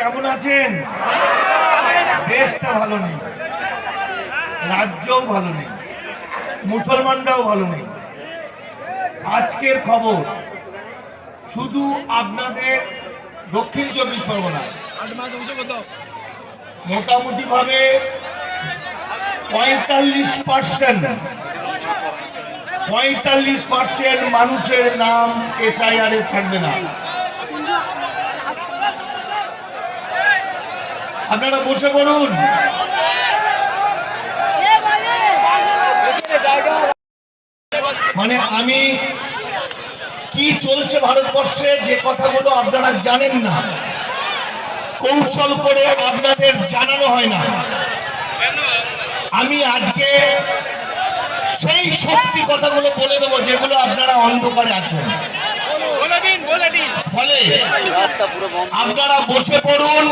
কেমন আছেন? দেশটা ভালো নেই, রাজ্যও ভালো নেই, মুসলমানরাও ভালো নেই। আজকের খবর, শুধু আপনাদের দক্ষিণ চব্বিশ পরগনা মোটামুটি ভাবে পঁয়তাল্লিশ পার্সেন্ট পঁয়তাল্লিশ পার্সেন্ট মানুষের নাম এসআইআর থাকবে না। আপনারা বসে পড়ুন। মানে আমি কি চলছে ভারতবর্ষে, যে কথাগুলো আপনারা জানেন না। কৌশল করে আপনাদের জানানো হয় না। আমি আজকে সেই সত্যি কথাগুলো বলে দেবো যেগুলো আপনারা অন্ধকারে আছেন। ফলে আপনারা বসে পড়ুন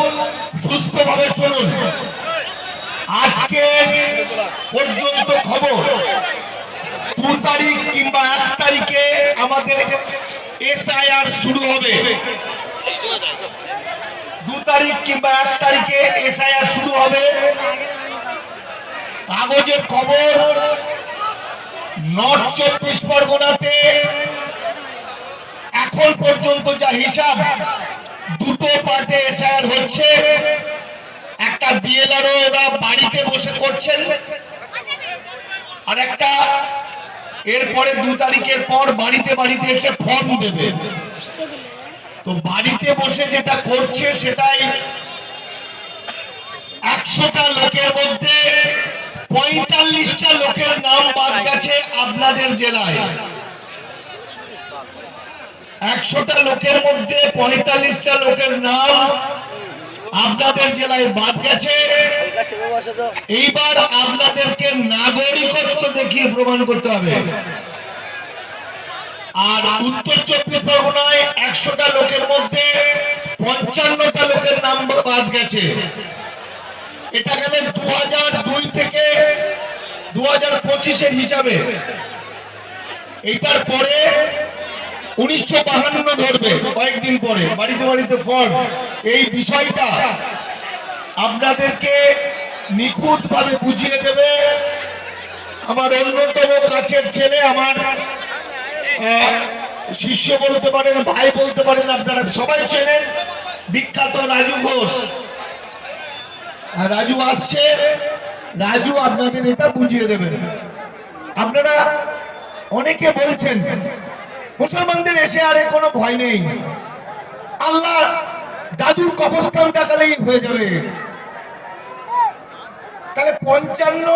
সুস্থভাবে শুনুন আজকে পর্যন্ত খবর দু তারিখ কিংবা এক তারিখে আমাদের এসআইআর শুরু হবে। দু তারিখ কিংবা এক তারিখে এসআইআর শুরু হবে। কাগজের খবর নর্থ চব্বিশ পরগনাতে এখন পর্যন্ত যা হিসাব, দুটো পার্টে এসআইআর হচ্ছে। একটা বিএলআরও ওরা বাড়িতে বসে করছেন। আর একটা এরপরে দু তারিখের পর বাড়িতে বাড়িতে এসে ফর্ম দেবে। তো বাড়িতে বসে যেটা করছে সেটাই একশোটা লোকের মধ্যে পঁয়তাল্লিশটা লোকের নাম বাদ গেছে আপনাদের জেলায়। একশোটা লোকের মধ্যে পঁয়তাল্লিশটা লোকের নাম আপনাদের জেলায় বাদ গেছে। এইবার আপনাদেরকে নাগরিকত্ব দেখিয়ে প্রমাণ করতে হবে। আর উত্তর চব্বিশ পরগনায় একশোটা লোকের মধ্যে পঞ্চান্নটা লোকের নাম বাদ গেছে। এটা গেলে দু হাজার দুই থেকে দু হাজার পঁচিশের হিসাবে। এইটার পরে উনিশশো বাহান্ন ধরবে কয়েকদিন পরে, বাড়িতে বাড়িতে ফর্ম এই বিষয়টা আপনাদেরকে নিখুঁত ভাবে বুঝিয়ে দেবে। আমার অন্যতম কাছের ছেলে, আমার শিষ্য বলতে পারেন, ভাই বলতে পারেন, আপনারা সবাই চেনেন, বিখ্যাত রাজু ঘোষ। রাজু আসছে, রাজু আপনাদের এটা বুঝিয়ে দেবেন আপনারা অনেকে বলছেন মুসলমানদের এসে আরে কোনো ভয় নেই। আল্লাহ দাদুর কবস্থান দেখালেই হয়ে যাবে। তাহলে পঞ্চান্ন,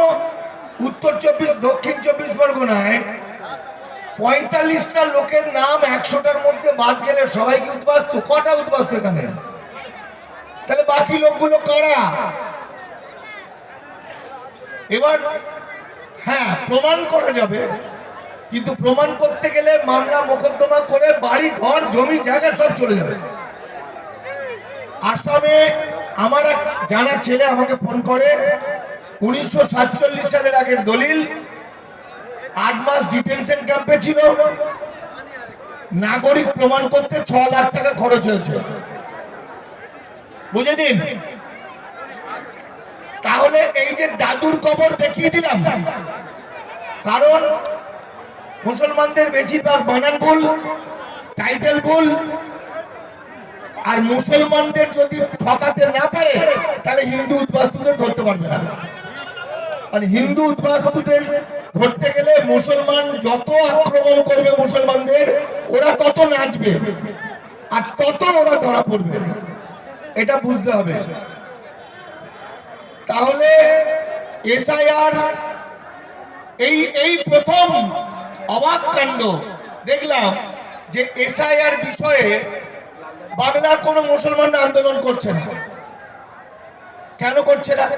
উত্তর চব্বিশ, দক্ষিণ চব্বিশ পরগনায় পঁয়তাল্লিশটা লোকের নাম একশোটার মধ্যে বাদ গেলে সবাইকে উদ্বাস্ত। কটা উদ্বাস্ত এখানে? তাহলে বাকি লোকগুলো কারা? এবার হ্যাঁ প্রমাণ করা যাবে। কিন্তু প্রমাণ করতে গেলে মামলা মোকদ্দমা করে বাড়ি, ঘর, জমি, জায়গা সব চলে যাবে। আসামে আমার এক জানা ছেলে আমাকে ফোন করে, উনিশশো সাতচল্লিশ সালের আগের দলিল, আট মাস ডিটেনশন ক্যাম্পে ছিল। নাগরিক প্রমাণ করতে ছ লাখ টাকা খরচ হয়েছে। বুঝে নিন? তাহলে এই যে দাদুর কবর দেখিয়ে দিলাম, কারণ মুসলমানদের বেশিরভাগ বানান ভুল টাইটেল ভুল, আর মুসলমানদের যদি ঠকাতে না পারে, তাহলে হিন্দু উদ্বাস্তুদের ধরতে পারবে না। মানে হিন্দু উদ্বাস্তুদের ধরতে গেলে মুসলমান যত আক্রমণ করবে মুসলমানদের, ওরা তত নাচবে, আর তত ওরা ধরা পড়বে। এটা বুঝতে হবে। তাহলে এসআইআর, এই এই প্রথম অবাক কাণ্ড। দেখলাম যে এসআইআর বিষয়ে বাংলার কোন মুসলমান আন্দোলন করছে না। কেন করছে না?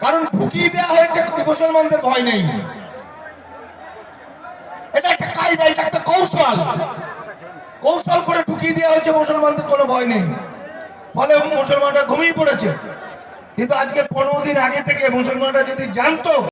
কারণ ঢুকিয়ে দেওয়া হয়েছে মুসলমানদের ভয় নেই। এটা একটা কায়দা, এটা একটা কৌশল। কৌশল করে ঢুকিয়ে দেওয়া হয়েছে মুসলমানদের কোনো ভয় নেই। ফলে মুসলমানরা ঘুমিয়ে পড়েছে। কিন্তু আজকে পনেরো দিন আগে থেকে মুসলমানরা যদি জানতো